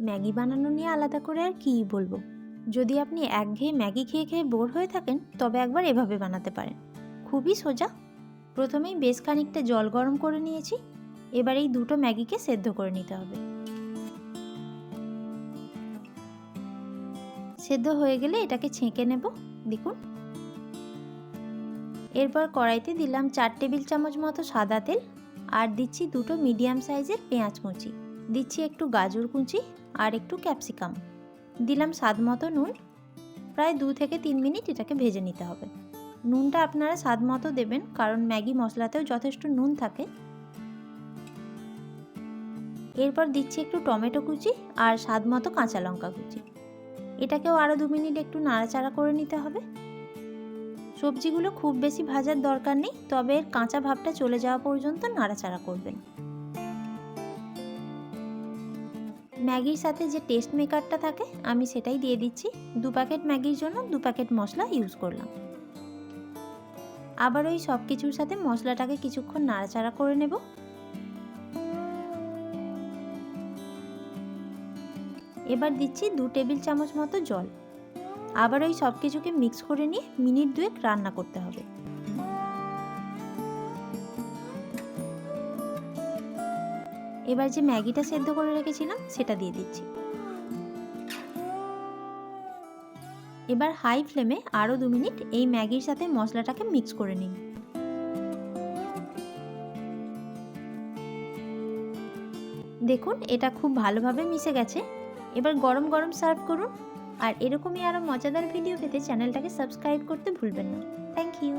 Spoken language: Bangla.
ম্যাগি বানানো নিয়ে আলাদা করে আর কী বলব? যদি আপনি একঘেয়ে ম্যাগি খেয়ে খেয়ে বোর হয়ে থাকেন, তবে একবার এভাবে বানাতে পারেন। খুবই সোজা। প্রথমেই বেশ খানিকটা জল গরম করে নিয়েছি। এবার এই দুটো ম্যাগিকে সেদ্ধ করে নিতে হবে। সেদ্ধ হয়ে গেলে এটাকে ছেঁকে নেব। দেখুন। এরপর কড়াইতে দিলাম চার টেবিল চামচ মতো সাদা তেল। আর দিচ্ছি দুটো মিডিয়াম সাইজের পেঁয়াজ কুচি। দিচ্ছি একটু গাজর কুচি আর একটু ক্যাপসিকাম। দিলাম স্বাদ মতো নুন। প্রায় দু থেকে তিন মিনিট এটাকে ভেজে নিতে হবে। নুনটা আপনারা স্বাদ মতো দেবেন, কারণ ম্যাগি মশলাতেও যথেষ্ট নুন থাকে। এরপর দিচ্ছি একটু টমেটো কুচি আর স্বাদ মতো কাঁচা লঙ্কা কুচি। এটাকেও আরও দু মিনিট একটু নাড়াচাড়া করে নিতে হবে। সবজিগুলো খুব বেশি ভাজার দরকার নেই, তবে এর কাঁচা ভাবটা চলে যাওয়া পর্যন্ত নাড়াচাড়া করবেন। ম্যাগির সাথে যে টেস্ট মেকারটা থাকে, আমি সেটাই দিয়ে দিচ্ছি। দু প্যাকেট ম্যাগির জন্য দু প্যাকেট মশলা ইউজ করলাম। আবার ওই সব কিছুর সাথে মশলাটাকে কিছুক্ষণ নাড়াচাড়া করে নেব। এবার দিচ্ছি দু টেবিল চামচ মতো জল। আবার ওই সব কিছুকে মিক্স করে নিয়ে মিনিট দুয়েক রান্না করতে হবে। এবার যে ম্যাগিটা সেদ্ধ করে রেখেছিলাম, সেটা দিয়ে দিচ্ছি। এবার হাই ফ্লেমে আরও দু মিনিট এই ম্যাগির সাথে মশলাটাকে মিক্স করে নিন দেখুন, এটা খুব ভালোভাবে মিশে গেছে। এবার গরম গরম সার্ভ করুন। আর এরকমই আরও মজাদার ভিডিও পেতে চ্যানেলটাকে সাবস্ক্রাইব করতে ভুলবেন না। Thank you.